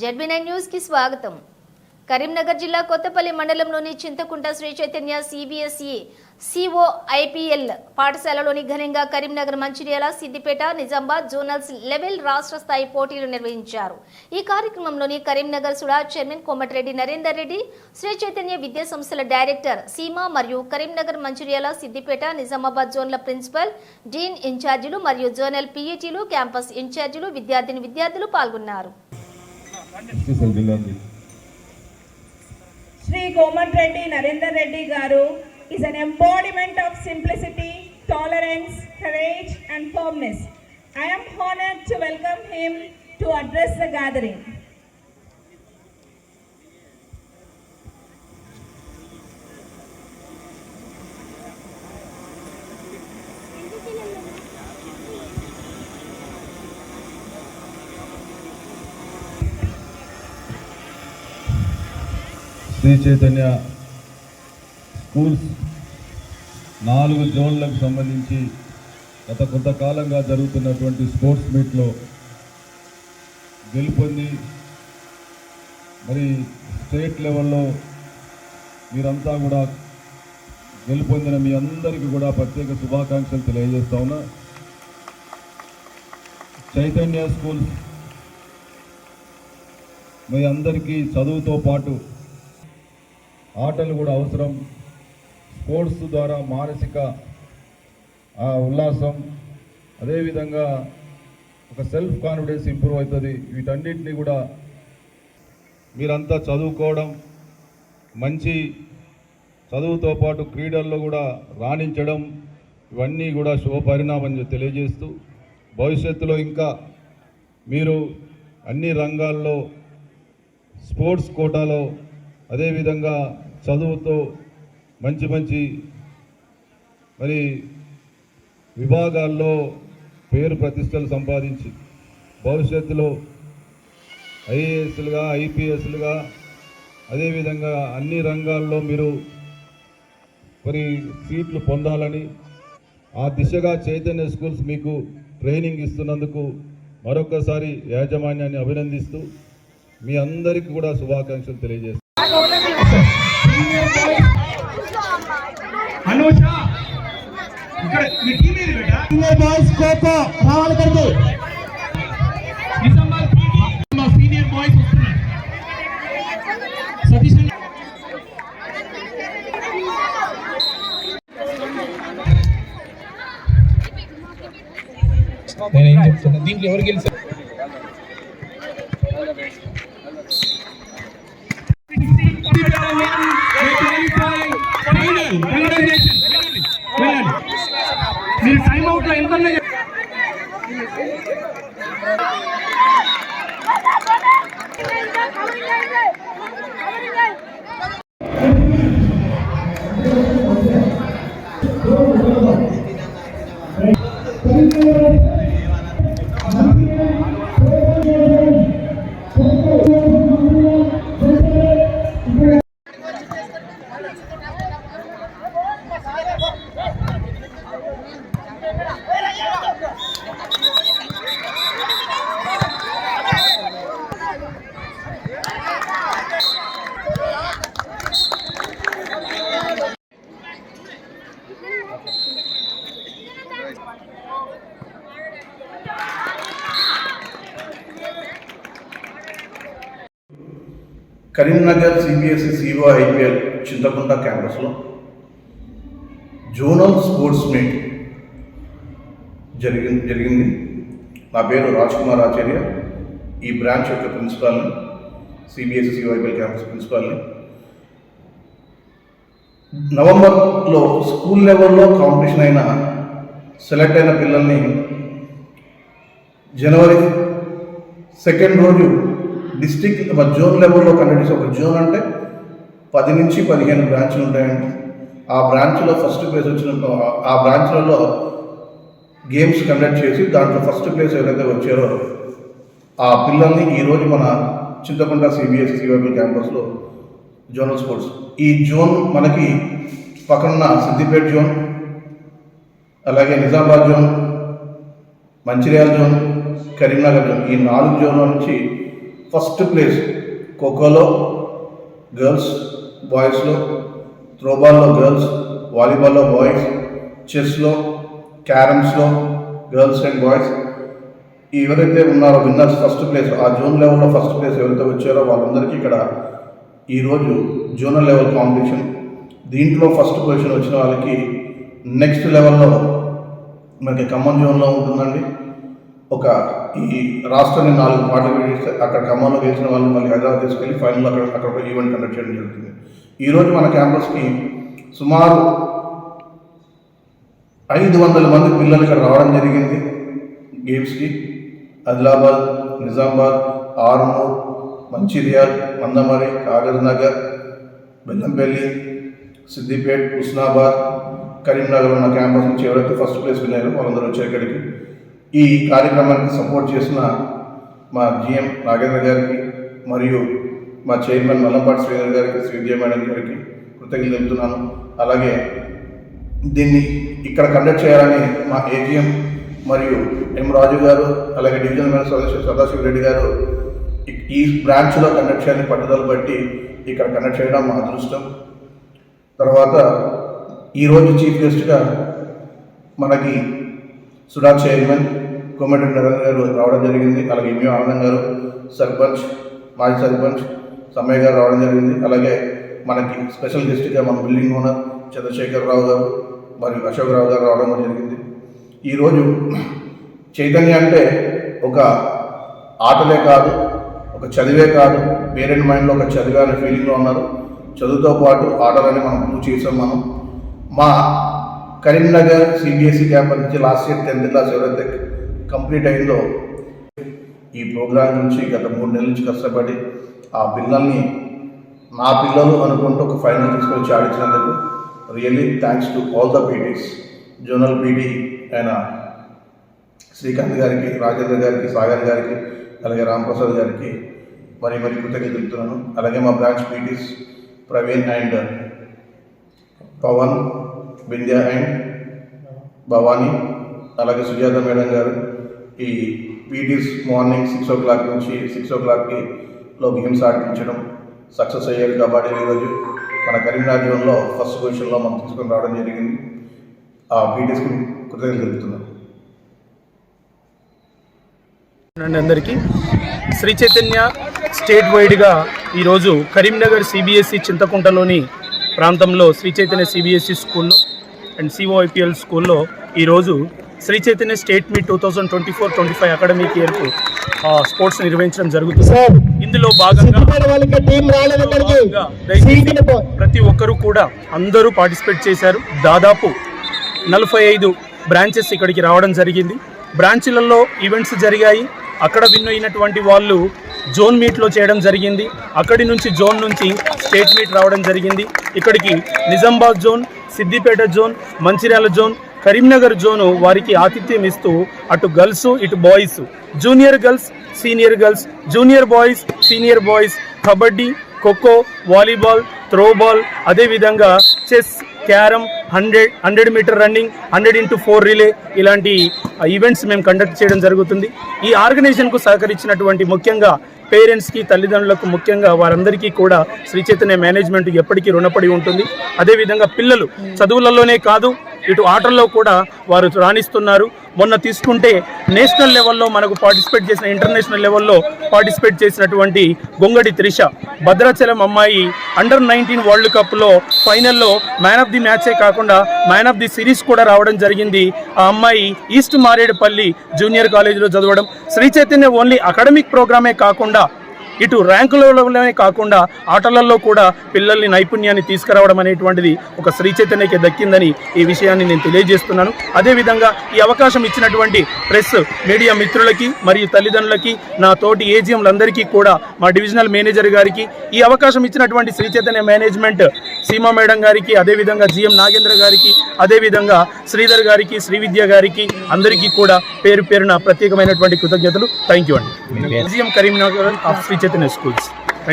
ZB nine న్యూస్కి స్వాగతం. కరీంనగర్ జిల్లా కొత్తపల్లి మండలంలోని Chintakunta Shri Chaitanya CBSE CO IPL పాఠశాలలోని ఘనంగా కరీంనగర్ మంచిర్యాల సిద్దిపేట నిజామాబాద్ జోనల్స్ లెవెల్ రాష్ట్ర స్థాయి పోటీలు నిర్వహించారు. ఈ కార్యక్రమంలోని కరీంనగర్ సుడా చైర్మన్ కోమటిరెడ్డి నరేందర్ రెడ్డి శ్రీ చైతన్య విద్యా సంస్థల డైరెక్టర్ సీమా మరియు కరీంనగర్ మంచిర్యాల సిద్దిపేట నిజామాబాద్ జోన్ల ప్రిన్సిపల్ డీన్ ఇన్ఛార్జీలు మరియు జోనల్ పీఈటీలు క్యాంపస్ ఇన్ఛార్జీలు విద్యార్థిని విద్యార్థులు పాల్గొన్నారు. స్పెషల్ జిల్లాకి Sri Komat Reddy Narendra Reddy Garu is an embodiment of simplicity, tolerance, courage and firmness. I am honored to welcome him to Sri Chaitanya schools నాలుగు జోన్లకు సంబంధించి గత కొంతకాలంగా జరుగుతున్నటువంటి స్పోర్ట్స్ మీట్లో గెలుపొంది మరి స్టేట్ లెవెల్లో మీరంతా కూడా గెలుపొందిన మీ అందరికీ కూడా ప్రత్యేక శుభాకాంక్షలు తెలియజేస్తా ఉన్నా. చైతన్య స్కూల్స్ మీ అందరికీ చదువుతో పాటు ఆటలు కూడా అవసరం. స్పోర్ట్స్ ద్వారా మానసిక ఉల్లాసం అదేవిధంగా ఒక సెల్ఫ్ కాన్ఫిడెన్స్ ఇంప్రూవ్ అవుతుంది. వీటన్నిటిని కూడా మీరంతా చదువుకోవడం మంచి చదువుతో పాటు క్రీడల్లో కూడా రాణించడం ఇవన్నీ కూడా శుభపరిణామం తెలియజేస్తూ భవిష్యత్తులో ఇంకా మీరు అన్ని రంగాల్లో స్పోర్ట్స్ కోటాలో అదేవిధంగా చదువుతో మంచి మంచి మరి విభాగాల్లో పేరు ప్రతిష్టలు సంపాదించి భవిష్యత్తులో ఐఏఎస్లుగా ఐపీఎస్లుగా అదేవిధంగా అన్ని రంగాల్లో మీరు మరి సీట్లు పొందాలని ఆ దిశగా చైతన్య స్కూల్స్ మీకు ట్రైనింగ్ ఇస్తున్నందుకు మరొకసారి యాజమాన్యాన్ని అభినందిస్తూ మీ అందరికీ కూడా శుభాకాంక్షలు తెలియజేస్తాను అనూష ఇక్కడ మీ టీం ఏది బేటా? సీనియర్ బాయ్స్ ఖోఖో రావాలి ఇక్కడికి నిజామాబాద్ పీటీ మా సీనియర్ బాయ్స్ వస్తున్నారు. సతీష్ అన్న. నేను ఏం చెప్తున్నా? దీంట్లో ఎవరు గెలిచారు మీరు టైం అవుట్లో ఎంత ఉన్నాయి Karimnagar CBSE CO IPL Chinthakunta క్యాంపస్లో జోనల్ స్పోర్ట్స్ మీట్ జరిగింది జరిగింది. నా పేరు రాజ్ కుమార్ ఆచార్య. ఈ బ్రాంచ్ యొక్క ప్రిన్సిపాల్ని సిబిఎస్ఈ సిఓ ఐపీఎల్ క్యాంపస్ ప్రిన్సిపాల్ని. నవంబర్లో స్కూల్ లెవెల్లో కాంపిటీషన్ అయిన సెలెక్ట్ అయిన పిల్లల్ని జనవరి సెకండ్ రోజు డిస్టిక్ జోన్ లెవెల్లో కండక్ట్ చేసే ఒక జోన్ అంటే పది నుంచి పదిహేను బ్రాంచ్లు ఉంటాయండి ఆ బ్రాంచ్లో ఫస్ట్ ప్లేస్ వచ్చిన ఆ బ్రాంచ్లలో గేమ్స్ కండక్ట్ చేసి దాంట్లో ఫస్ట్ ప్లేస్ ఎవరైతే వచ్చారో ఆ పిల్లల్ని ఈరోజు మన చింతకుంట సిబిఎస్ సివైబుల్ క్యాంపస్లో జోనల్ స్పోర్ట్స్. ఈ జోన్ మనకి పక్కన సిద్దిపేట జోన్ అలాగే Nizamabad zone Mancherial zone Karimnagar zone ఈ నాలుగు జోన్ల నుంచి ఫస్ట్ ప్లేస్ ఖోఖోలో గర్ల్స్ బాయ్స్లో త్రోబాల్లో గర్ల్స్ వాలీబాల్లో బాయ్స్ చెస్లో క్యారమ్స్లో గర్ల్స్ అండ్ బాయ్స్. ఎవరైతే ఉన్నారో విన్నర్స్ ఫస్ట్ ప్లేస్ ఆ జోన్ లెవెల్లో ఫస్ట్ ప్లేస్ ఎవరైతే వచ్చారో వాళ్ళందరికీ ఇక్కడ ఈరోజు జోనల్ లెవెల్ కాంపిటీషన్. దీంట్లో ఫస్ట్ పొజిషన్ వచ్చిన వాళ్ళకి నెక్స్ట్ లెవెల్లో మనకి ఖమ్మం జోన్లో ఉంటుందండి. ఒక ఈ రాష్ట్రాన్ని నాలుగు పార్టీలు చేస్తే అక్కడ ఖమ్మంలో గెలిచిన వాళ్ళు మళ్ళీ హైదరాబాద్ తీసుకెళ్ళి ఫైనల్ అక్కడ అక్కడ ఒక ఈవెంట్ కండక్ట్ చేయడం జరుగుతుంది. ఈరోజు మన క్యాంపస్కి సుమారు ఐదు వందల మంది పిల్లలు ఇక్కడ రావడం జరిగింది. గేమ్స్కి ఆదిలాబాద్ నిజామాబాద్ ఆర్మూర్ మంచిర్యాల్ మందమరి కాగజ్ నగర్ బెల్లంపల్లి సిద్దిపేట్ హుస్నాబాద్ కరీంనగర్ ఉన్న క్యాంపస్ నుంచి ఎవరైతే ఫస్ట్ ప్లేస్ వెళ్ళారో వాళ్ళందరూ వచ్చారు ఇక్కడికి. ఈ కార్యక్రమానికి సపోర్ట్ చేసిన మా జిఎం నాగేంద్ర గారికి మరియు మా చైర్మన్ మల్లంపాటి శ్రీధర్ గారికి శ్రీ విజయ మేడం గారికి కృతజ్ఞతలు చెబుతున్నాను అలాగే దీన్ని ఇక్కడ కండక్ట్ చేయాలని మా ఏజిఎం మరియు ఎం రాజు గారు అలాగే డివిజనల్ మేనేజర్ సదస్సు సదాశివ రెడ్డి గారు ఈ- ఈ బ్రాంచ్లో కండక్ట్ చేయాలని పట్టుదల బట్టి ఇక్కడ కండక్ట్ చేయడం మా అదృష్టం. తర్వాత ఈరోజు చీఫ్ గెస్ట్గా మనకి సుడా చైర్మన్ కోమటి నరేంద్ర గారు రావడం జరిగింది. అలాగే ఎంయూ ఆనందం గారు సర్పంచ్ మాజీ సర్పంచ్ సమ్మయ్య గారు రావడం జరిగింది. అలాగే మనకి స్పెషల్ గెస్ట్గా మన బిల్డింగ్ ఓనర్ చంద్రశేఖర్ రావు గారు మరియు అశోక్ రావు గారు రావడం జరిగింది. ఈరోజు చైతన్య అంటే ఒక ఆటలే కాదు ఒక చదివే కాదు పేరెంట్ మైండ్లో ఒక చదివే అనే ఫీలింగ్లో ఉన్నారు. చదువుతో పాటు ఆటలని మనం ప్రూవ్ చేసాం మనం. మా కరీంనగర్ సిబిఎస్ఈ క్యాంపస్ నుంచి లాస్ట్ ఇయర్ టెన్త్ క్లాస్ ఎవరైతే కంప్లీట్ అయిందో ఈ ప్రోగ్రాం నుంచి గత మూడు నెలల నుంచి కష్టపడి ఆ పిల్లల్ని నా పిల్లలు అనుకుంటూ ఒక ఫైనల్ తీసుకొచ్చి ఆడించినందుకు really thanks to all the PTs zonal PT అయిన శ్రీకాంత్ గారికి రాజేంద్ర గారికి సాగర్ గారికి అలాగే రాంప్రసాద్ గారికి మరి మరి కృతజ్ఞత తెలుపుతున్నాను. అలాగే మా branch PTs Praveen and Pavan Vindhya and Bhavani అలాగే సుజాత మేడం గారు ఈ PTs morning six o'clock నుంచి సిక్స్ ఓ క్లాక్కి లో గేమ్స్ ఆడించడం సక్సెస్ అయ్యారు కాబట్టి ఈరోజు మన కరీంనగర్ జోన్లో ఫస్ట్ పొజిషన్లో మనం తీసుకొని రావడం జరిగింది. ఆ పీటీస్కి కృతజ్ఞతలు తెలుపుతున్నాం. అండి అందరికీ శ్రీ చైతన్య స్టేట్ వైడ్గా ఈరోజు కరీంనగర్ సిబిఎస్ఈ చింతకుంటలోని ప్రాంతంలో శ్రీ చైతన్య సిబిఎస్ఈ స్కూల్లో అండ్ సిఓఐపిఎల్ స్కూల్లో ఈరోజు Sri Chaitanya state meet two thousand twenty four twenty five academic ఇయర్కు sports నిర్వహించడం జరుగుతుంది. ఇందులో భాగంగా ప్రతి ఒక్కరూ కూడా అందరూ పార్టిసిపేట్ చేశారు. దాదాపు నలభై ఐదు బ్రాంచెస్ ఇక్కడికి రావడం జరిగింది. బ్రాంచ్లలో ఈవెంట్స్ జరిగాయి. అక్కడ విన్ అయినటువంటి వాళ్ళు జోన్ మీట్లో చేయడం జరిగింది. అక్కడి నుంచి జోన్ నుంచి స్టేట్ మీట్ రావడం జరిగింది. ఇక్కడికి Nizamabad zone Siddipet zone Mancherial zone Karimnagar zone వారికి ఆతిథ్యం ఇస్తూ అటు గర్ల్స్ ఇటు boys junior girls senior girls junior boys senior boys kabaddi kho kho volleyball throwball అదేవిధంగా chess carrom hundred hundred metre running hundred into four relay ఇలాంటి events మేము conduct చేయడం జరుగుతుంది. ఈ ఆర్గనైజేషన్కు సహకరించినటువంటి ముఖ్యంగా పేరెంట్స్కి తల్లిదండ్రులకు ముఖ్యంగా వారందరికీ కూడా శ్రీ చైతన్య మేనేజ్మెంట్ ఎప్పటికీ రుణపడి ఉంటుంది. అదేవిధంగా పిల్లలు చదువులలోనే కాదు ఇటు ఆటల్లో కూడా వారు రాణిస్తున్నారు. మొన్న తీసుకుంటే నేషనల్ లెవెల్లో మనకు పార్టిసిపేట్ చేసిన ఇంటర్నేషనల్ లెవెల్లో పార్టిసిపేట్ చేసినటువంటి గొంగడి త్రిష భద్రాచలం అమ్మాయి అండర్ నైన్టీన్ వరల్డ్ కప్లో ఫైనల్లో మ్యాన్ ఆఫ్ ది మ్యాచే కాకుండా మ్యాన్ ఆఫ్ ది సిరీస్ కూడా రావడం జరిగింది. ఆ అమ్మాయి ఈస్ట్ మారేడుపల్లి జూనియర్ కాలేజీలో చదవడం. శ్రీ చైతన్య ఓన్లీ అకాడమిక్ ప్రోగ్రామే కాకుండా ఇటు ర్యాంకులలోనే కాకుండా ఆటలలో కూడా పిల్లల్ని నైపుణ్యాన్ని తీసుకురావడం అనేటువంటిది ఒక శ్రీ చైతన్యకి దక్కిందని ఈ విషయాన్ని నేను తెలియజేస్తున్నాను. అదేవిధంగా ఈ అవకాశం ఇచ్చినటువంటి ప్రెస్ మీడియా మిత్రులకి మరియు తల్లిదండ్రులకి నా తోటి ఏజిఎంలందరికీ కూడా మా డివిజనల్ మేనేజర్ గారికి ఈ అవకాశం ఇచ్చినటువంటి శ్రీ చైతన్య మేనేజ్మెంట్ సీమా మేడం గారికి అదేవిధంగా జిఎం నాగేంద్ర గారికి అదేవిధంగా శ్రీధర్ గారికి శ్రీవిద్య గారికి అందరికీ కూడా పేరు పేరున ప్రత్యేకమైనటువంటి కృతజ్ఞతలు. థ్యాంక్ యూ అండి. GM Karimnagar of Sri Chaitanya schools